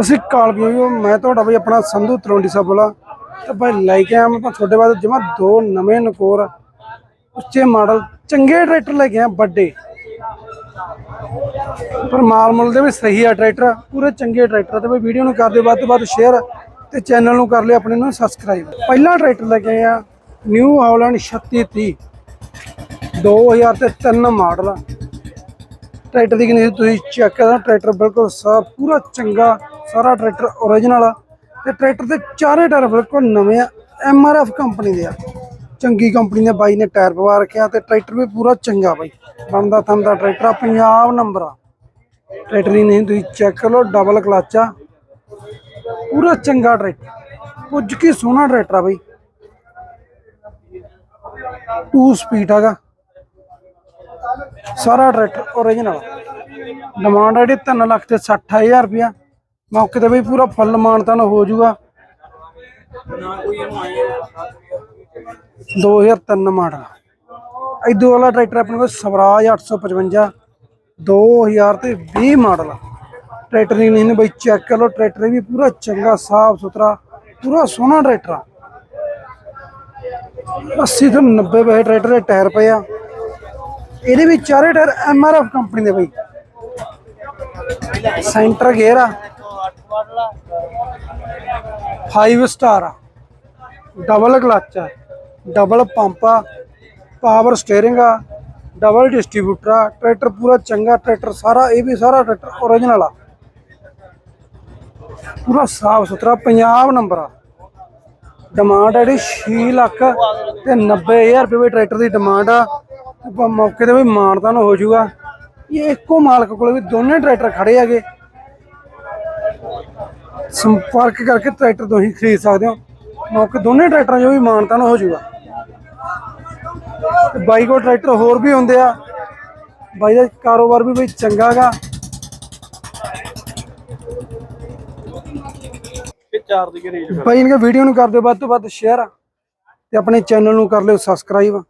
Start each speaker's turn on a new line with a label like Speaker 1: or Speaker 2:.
Speaker 1: ਅਸੀਂ ਕਾਲ ਵੀ ਮੈਂ ਤੁਹਾਡਾ ਬਈ ਆਪਣਾ ਸੰਧੂ ਤਲਵੰਡੀ ਸਾਹਿਬ ਵਾਲਾ। ਤੇ ਭਾਈ ਲੈ ਕੇ ਆਇਆ ਮੈਂ ਤੁਹਾਡੇ ਬਾਅਦ ਜਮਾ ਦੋ ਨਵੇਂ ਨਕੋਰ, ਉੱਚੇ ਮਾਡਲ, ਚੰਗੇ ਟਰੈਕਟਰ ਲੈ ਕੇ ਆਇਆ, ਵੱਡੇ। ਪਰ ਮਾਲ ਮੁੱਲ ਦੇ ਵੀ ਸਹੀ ਆ ਟਰੈਕਟਰ, ਪੂਰੇ ਚੰਗੇ ਟਰੈਕਟਰ ਤੇ ਬਈ ਵੀਡੀਓ ਨੂੰ ਕਰ ਦਿਓ ਵੱਧ ਤੋਂ ਵੱਧ ਸ਼ੇਅਰ ਤੇ ਚੈਨਲ ਨੂੰ ਕਰ ਲਿਓ ਆਪਣੇ ਨੂੰ ਸਬਸਕ੍ਰਾਈਬ ਪਹਿਲਾ ਟਰੈਕਟਰ ਲੈ ਕੇ ਆਏ ਆ ਨਿਊ ਹਾਲੈਂਡ 3630 2000 ਤੇ 3 ਮਾਡਲ। ਟਰੈਕਟਰ ਦੀ ਕੰਡੀਸ਼ਨ ਤੁਸੀਂ ਚੈੱਕ ਕਰੋ ਟਰੈਕਟਰ ਬਿਲਕੁਲ ਸਾਫ਼ ਪੂਰਾ ਚੰਗਾ ਸਾਰਾ ਟਰੈਕਟਰ ਓਰੀਜਨਲ ਆ। ਤੇ ਟਰੈਕਟਰ ਦੇ ਚਾਰੇ ਟਾਇਰ ਬਿਲਕੁਲ ਨਵੇਂ ਆ ਐਮਆਰਐਫ ਕੰਪਨੀ ਦੇ ਆ। ਚੰਗੀ ਕੰਪਨੀ ਦੇ ਬਾਈ ਨੇ ਟਾਇਰ ਪਵਾ ਰੱਖਿਆ ਤੇ ਟਰੈਕਟਰ ਵੀ ਪੂਰਾ ਚੰਗਾ ਬਾਈ। ਬਣਦਾ ਥੰਦਾ ਟਰੈਕਟਰ ਆ, ਪੰਜਾਬ ਨੰਬਰ ਆ। ਟਰੈਕਟਰ ਦੀ ਨਹੀਂ ਤੁਸੀਂ ਚੈੱਕ ਕਰ ਲਓ ਡਬਲ ਕਲਚ ਆ। ਪੂਰਾ ਚੰਗਾ ਟਰੈਕਟਰ ਪੁੱਜ ਕੇ ਸੋਹਣਾ ਟਰੈਕਟਰ ਆ ਬਾਈ। 2 ਸਪੀਡ ਹੈਗਾ। ਸਾਰਾ ਟਰੈਕਟਰ ਓਰੀਜਨਲ ਡਿਮਾਂਡ ਹੈ ਜਿਹੜੀ 3 ਲੱਖ ਤੇ 60000 ਰੁਪਇਆ ਮੌਕੇ ਤੇ ਬਈ ਪੂਰਾ ਫੁੱਲ ਮਾਨਤਾਨ ਹੋ ਜਾਊਗਾ। 2003 ਮਾਡਲ। ਇਦੋਂ ਵਾਲਾ ਟਰੈਕਟਰ ਆਪਣੇ ਕੋਲ ਸਵਰਾਜ 855 2000 ਤੇ 20 ਮਾਡਲ। ਟਰੈਕਟਰ ਦੀ ਨਹੀਂ, ਬਈ ਚੈੱਕ ਕਰ ਲਓ, ਟਰੈਕਟਰ ਵੀ ਪੂਰਾ ਚੰਗਾ, ਸਾਫ਼ ਸੁਥਰਾ, ਪੂਰਾ ਸੋਹਣਾ ਟਰੈਕਟਰ ਆ। 80 ਤੋਂ 90 ਪੈਸੇ ਟਰੈਕਟਰ ਦੇ ਟਾਇਰ ਪਏ ਆ। ਇਹਦੇ ਵਿੱਚ ਚਾਰੇ ਟਾਇਰ ਐਫ ਕੰਪਨੀ ਦੇ ਬਈ। ਸੈਂਟਰ ਗੇਅਰ ਆ। 5 ਸਟਾਰ ਆ। ਡਬਲ ਕਲਚ ਆ। ਡਬਲ ਪੰਪ ਆ। ਪਾਵਰ ਸਟੀਅਰਿੰਗ ਆ। ਡਬਲ ਡਿਸਟ੍ਰੀਬਿਊਟਰ ਆ। ਟਰੈਕਟਰ ਪੂਰਾ ਚੰਗਾ ਟਰੈਕਟਰ ਸਾਰਾ ਇਹ ਵੀ ਸਾਰਾ ਟਰੈਕਟਰ ਓਰੀਜਨਲ ਆ। ਪੂਰਾ ਸਾਫ਼ ਸੁਥਰਾ, ਪੰਜਾਬ ਨੰਬਰ ਆ। ਡਿਮਾਂਡ ਹੈ ਜਿਹੜੀ 6 ਲੱਖ ਤੇ 90000 ਰੁਪਏ ਵੀ ਟਰੈਕਟਰ ਦੀ ਡਿਮਾਂਡ ਆ। ਆਪਾਂ ਮੌਕੇ ਤੇ ਵੀ ਮਾਨਤਾਨ ਹੋ ਜਾਊਗਾ। ਇਹ ਇੱਕੋ ਮਾਲਕ ਕੋਲ ਵੀ ਦੋਨੇ ਟਰੈਕਟਰ ਖੜੇ ਹੈਗੇ। ਸੰਪਰਕ ਕਰਕੇ ਟਰੈਕਟਰ ਤੁਸੀਂ ਖਰੀਦ ਸਕਦੇ ਹੋ। ਮੌਕੇ ਦੋਨੇ ਟਰੈਕਟਰਾਂ 'ਚ ਵੀ ਮਾਨਤਾਨ ਹੋ ਜਾਊਗਾ। ਤੇ ਬਾਈ ਕੋਲ ਟਰੈਕਟਰ ਹੋਰ ਵੀ ਹੁੰਦੇ ਆ। ਬਾਈ ਦਾ ਕਾਰੋਬਾਰ ਵੀ ਬਈ ਚੰਗਾ ਗਾ
Speaker 2: ਇਹ ਚਾਰ ਦੀ ਰੇਂਜ
Speaker 1: ਬਾਈ ਇਹਨਾਂ ਵੀਡੀਓ ਨੂੰ ਕਰ ਦਿਓ ਵੱਧ ਤੋਂ ਵੱਧ ਸ਼ੇਅਰ ਤੇ ਆਪਣੇ ਚੈਨਲ ਨੂੰ ਕਰ ਲਿਓ ਸਬਸਕ੍ਰਾਈਬ